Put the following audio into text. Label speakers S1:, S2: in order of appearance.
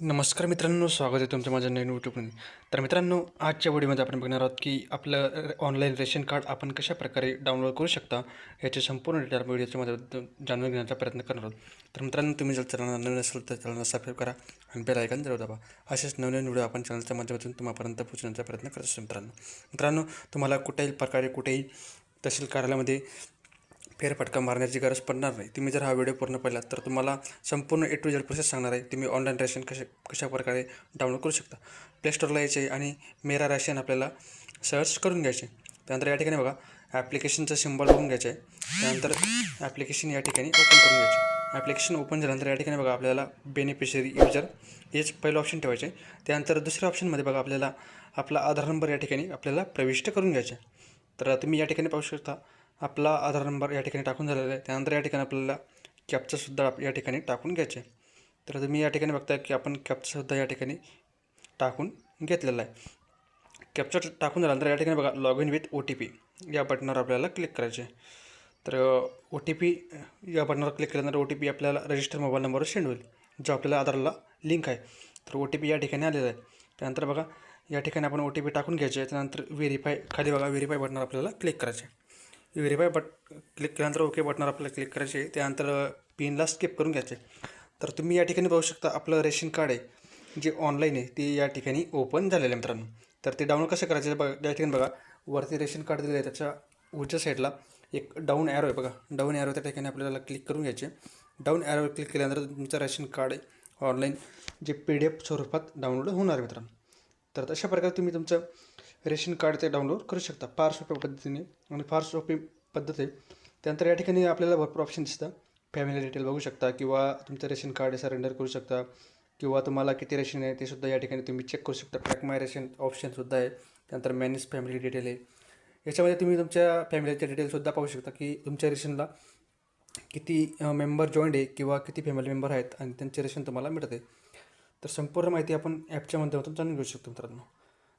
S1: नमस्कार मित्रांनो स्वागत आहे तुमचं माझ्या नवीन यूट्यूबमध्ये तर मित्रांनो आजच्या व्हिडिओमध्ये आपण बघणार आहोत की आपलं ऑनलाईन रेशन कार्ड आपण कशा प्रकारे डाउनलोड करू शकता याचे संपूर्ण डिटेल आपण व्हिडिओच्या मध्ये जाणून घेण्याचा प्रयत्न करणार आहोत. तर मित्रांनो तुम्ही जर चॅनलला नवीन असेल तर चॅनलला सबस्क्राईब करा आणि बेल ऐकन जरूर दाबा. असेच नवीन व्हिडिओ आपण चॅनलच्या माध्यमातून तुम्हापर्यंत पोहोचण्याचा प्रयत्न करत असतो मित्रांनो. मित्रांनो तुम्हाला कुठल्याही प्रकारे कुठेही तहसील कार्यालयामध्ये फेरफटका मारण्याची गरज पडणार नाही. तुम्ही जर हा व्हिडिओ पूर्ण पाहिला तर तुम्हाला संपूर्ण ए टू झेड प्रोसेस सांगणार आहे. तुम्ही ऑनलाईन राशन कशा कशा प्रकारे डाउनलोड करू शकता. प्ले स्टोरला यायचे आणि मेरा राशन आपल्याला सर्च करून घ्यायचे. त्यानंतर या ठिकाणी बघा ॲप्लिकेशनचं सिम्बॉल बघून घ्यायचं आहे. त्यानंतर ॲप्लिकेशन या ठिकाणी ओपन करून घ्यायचे. ॲप्लिकेशन ओपन झाल्यानंतर या ठिकाणी बघा आपल्याला बेनिफिशरी युजर हेच पहिलं ऑप्शन ठेवायचे आहे. त्यानंतर दुसऱ्या ऑप्शनमध्ये बघा आपल्याला आपला आधार नंबर या ठिकाणी आपल्याला प्रविष्ट करून घ्यायचा आहे. तर तुम्ही या ठिकाणी पाहू शकता आपला आधार नंबर या ठिकाणी टाकून झालेला आहे. त्यानंतर या ठिकाणी आपल्याला कॅपचासुद्धा आप- या ठिकाणी टाकून घ्यायचे. तर तुम्ही या ठिकाणी बघताय की आपण कॅपचासुद्धा या ठिकाणी टाकून घेतलेला आहे. कॅप्चर टाकून झाल्यानंतर या ठिकाणी बघा log in with O T P या बटनावर आपल्याला क्लिक करायचे. तर ओ टी पी या बटनावर क्लिक केल्यानंतर ओ टी पी आपल्याला रजिस्टर मोबाईल नंबरवर सेंड होईल जो आपल्याला आधारला लिंक आहे. तर ओ टी पी या ठिकाणी आलेला आहे. त्यानंतर बघा या ठिकाणी आपण ओ टी पी टाकून घ्यायचे. आहे त्यानंतर व्हेरीफाय खाली बघा व्हेरीफाय बटनावर आपल्याला क्लिक करायचे. व्हेरीफाय बट क्लिक केल्यानंतर ओके बटनावर आपल्याला क्लिक करायचे त्यानंतर पिनला स्किप करून घ्यायचे तर तुम्ही या ठिकाणी बघू शकता आपलं रेशन कार्ड आहे जे ऑनलाईन आहे ते या ठिकाणी ओपन झालेलं आहे मित्रांनो. तर ते डाउनलोड कसं करायचं बघा या ठिकाणी बघा वरती रेशन कार्ड दिलेलं आहे त्याच्या उजच्या साईडला एक डाऊन ॲरो आहे बघा. डाऊन ॲरो त्या ठिकाणी आपल्याला क्लिक करून घ्यायचे डाऊन ॲरोवर क्लिक केल्यानंतर तुमचं रेशन कार्ड आहे ऑनलाईन जे पी डी एफ स्वरूपात डाउनलोड होणार आहे मित्रांनो. तर तशा प्रकारे तुम्ही तुमचं रेशन कार्ड ते डाउनलोड करू शकता. फार सोप्या पद्धतीने आणि फार सोपी पद्धत आहे. त्यानंतर या ठिकाणी आपल्याला भरपूर ऑप्शन दिसतं फॅमिली डिटेल बघू शकता किंवा तुमचं रेशन कार्ड सरेंडर करू शकता किंवा तुम्हाला किती रेशन आहे ते सुद्धा या ठिकाणी तुम्ही चेक करू शकता. ट्रॅक माय रेशन ऑप्शनसुद्धा आहे. त्यानंतर मॅनेज फॅमिली डिटेल आहे. याच्यामध्ये तुम्ही तुमच्या फॅमिलीचे डिटेलसुद्धा पाहू शकता की तुमच्या रेशनला किती मेंबर जॉईंट आहे किंवा किती फॅमिली मेंबर आहेत आणि त्यांचे रेशन तुम्हाला मिळत आहे. तर संपूर्ण माहिती आपण ॲपच्या माध्यमातून जाणून घेऊ शकतो मित्रांनो.